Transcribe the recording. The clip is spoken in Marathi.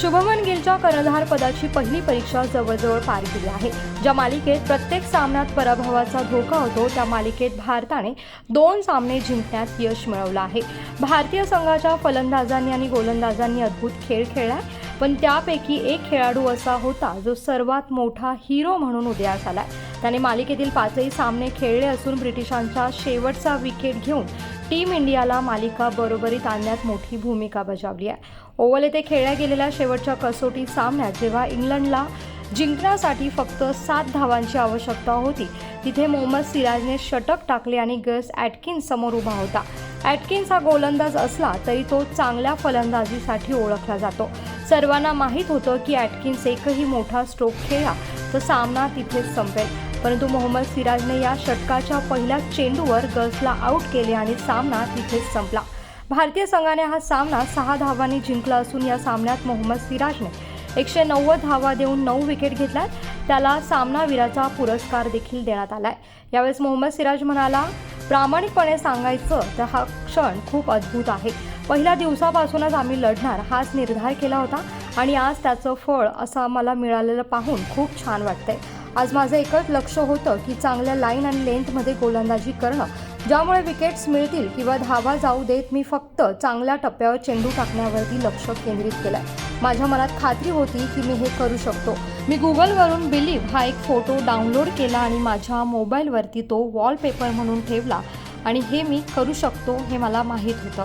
संघाच्या कर्णधार पदाची पहिली परीक्षा जवळजवळ पार केली आहे. ज्या मालिकेत प्रत्येक सामन्यात पराभवाचा धोका होतो त्या मालिकेत भारताने दोन सामने जिंकण्यात यश मिळवलं आहे. भारतीय संघाच्या फलंदाजांनी आणि गोलंदाजांनी अद्भुत खेळ खेळलाय. पण त्यापैकी एक खेळाडू असा होता जो सर्वात मोठा हिरो म्हणून उदयास आला त्याने मालिकेतील पाचही सामने खेळले असून ब्रिटिशांचा शेवटचा विकेट घेऊन टीम इंडियाला मालिका बरोबरीत आणण्यात मोठी भूमिका बजावली आहे. ओव्हल येथे खेळल्या गेलेल्या शेवटच्या कसोटी सामन्यात जेव्हा इंग्लंडला जिंकण्यासाठी फक्त सात धावांची आवश्यकता होती तिथे मोहम्मद सिराजने षटक टाकले आणि गस ॲटकिन समोर उभा होता. ॲटकिन्स हा गोलंदाज असला तरी तो चांगल्या फलंदाजीसाठी ओळखला जातो. सर्वांना माहीत होतं की ॲटकिन्स एकही मोठा स्ट्रोक खेळला तर सामना तिथेच संपेल. परंतु मोहम्मद सिराजने या षटकाच्या पहिल्या चेंडूवर गर्ल्सला आऊट केले आणि सामना तिथेच संपला. भारतीय संघाने हा सामना सहा धावांनी जिंकला असून या सामन्यात मोहम्मद सिराजने एकशे नव्वद धावा देऊन नऊ विकेट घेतल्यात. त्याला सामनावीराचा पुरस्कार देखील देण्यात आलाय. यावेळेस मोहम्मद सिराज म्हणाला प्रामाणिकपणे सांगायचं तर हा क्षण खूप अद्भुत आहे. पहिल्या दिवसापासूनच आम्ही लढणार हाच निर्धार केला होता आणि आज त्याचं फळ असं आम्हाला मिळालेलं पाहून खूप छान वाटतंय. आज माझं एकच लक्ष होतं की चांगल्या लाईन आणि लेंथमध्ये गोलंदाजी करणं. ज्यामुळे विकेट्स मिळतील किंवा धावा जाऊ देत मी फक्त चांगल्या टप्प्यावर चेंडू टाकण्यावरती लक्ष केंद्रित केलं माझ्या मनात खात्री होती की मी हे करू शकतो. मी गुगलवरून बिलीव हा एक फोटो डाउनलोड केला आणि माझ्या मोबाईलवरती तो वॉलपेपर म्हणून ठेवला आणि हे मी करू शकतो हे मला माहीत होतं.